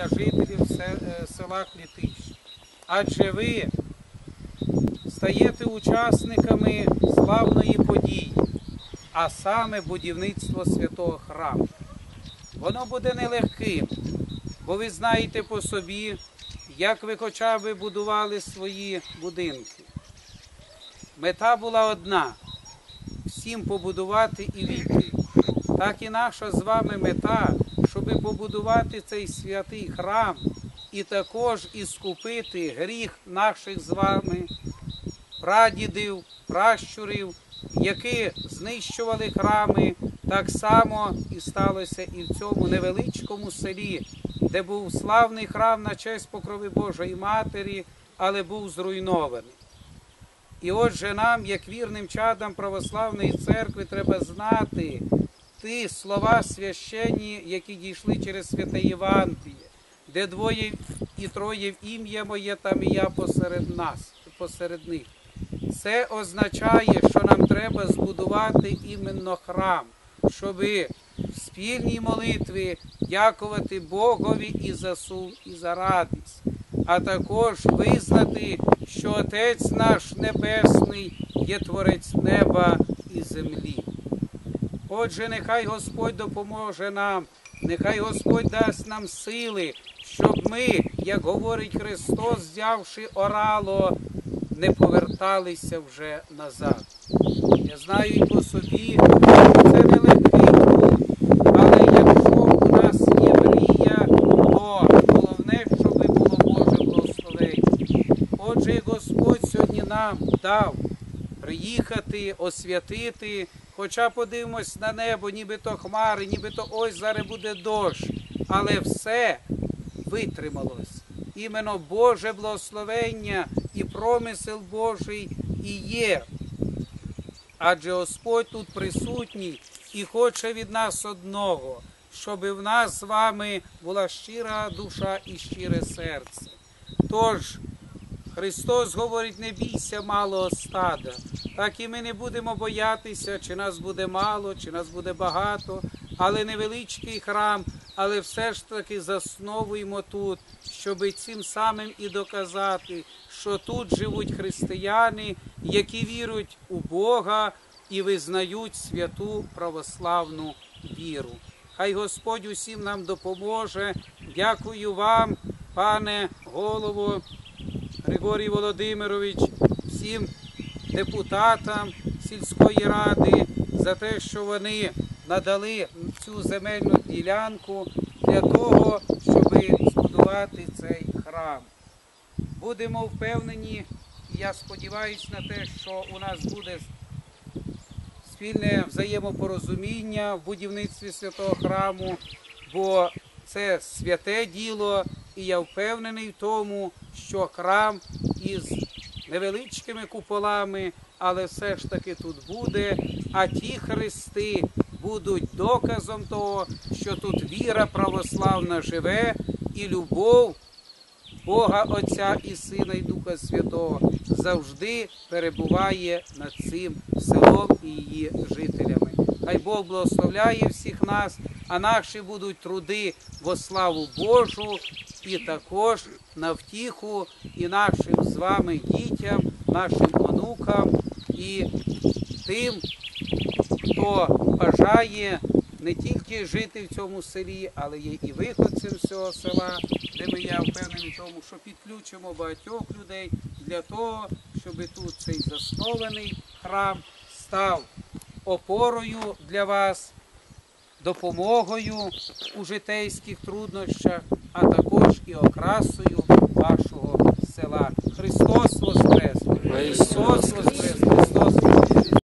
для жителів е, села Клітищ. Адже ви стаєте учасниками славної події, а саме будівництво святого храму. Воно буде нелегким, бо ви знаєте по собі, як ви хоча б будували свої будинки. Мета була одна всім побудувати і війти. Так і наша з вами мета, щоб побудувати цей святий храм і також іскупити гріх наших з вами прадідів, пращурів, які знищували храми, так само і сталося і в цьому невеличкому селі, де був славний храм на честь покрови Божої Матері, але був зруйнований. І отже, нам, як вірним чадам православної церкви, треба знати ті слова священні, які дійшли через святе Євангеліє, де двоє і троє в ім'я моє, там і я посеред нас, посеред них. Це означає, що нам треба збудувати іменно храм, щоб в спільній молитві дякувати Богові і за суд, і за радість, а також визнати, що Отець наш Небесний є Творець неба і землі. Отже, нехай Господь допоможе нам, нехай Господь дасть нам сили, щоб ми, як говорить Христос, взявши орало, не поверталися вже назад. Я знаю і по собі, що це нелегкий труд, але якщо у нас є мрія, то головне, щоб було Боже благословення. Отже, Господь сьогодні нам дав приїхати, освятити, хоча подивимось на небо, нібито хмари, нібито ось зараз буде дощ, але все витрималось. Іменно Боже благословення і промисел Божий і є. Адже Господь тут присутній і хоче від нас одного, щоб в нас з вами була щира душа і щире серце. Тож, Христос говорить, не бійся малого стада. Так і ми не будемо боятися, чи нас буде мало, чи нас буде багато, але невеличкий храм, але все ж таки засновуємо тут, щоб цим самим і доказати, що тут живуть християни, які вірують у Бога і визнають святу православну віру. Хай Господь усім нам допоможе. Дякую вам, пане голово. Григорій Володимирович, всім депутатам сільської ради за те, що вони надали цю земельну ділянку для того, щоб збудувати цей храм. Будемо впевнені, я сподіваюся на те, що у нас буде спільне взаємопорозуміння в будівництві святого храму, бо це святе діло, і я впевнений в тому, що храм із невеличкими куполами, але все ж таки тут буде. А ті хрести будуть доказом того, що тут віра православна живе і любов Бога Отця і Сина і Духа Святого завжди перебуває над цим селом і її жителями. Хай Бог благословляє всіх нас, а наші будуть труди во славу Божу і також на втіху і нашим з вами дітям, нашим онукам і тим, хто бажає не тільки жити в цьому селі, але є і виходцем з цього села, де ми я впевнений тому, що підключимо багатьох людей для того, щоб тут цей заснований храм став опорою для вас, допомогою у житейських труднощах, а також і окрасою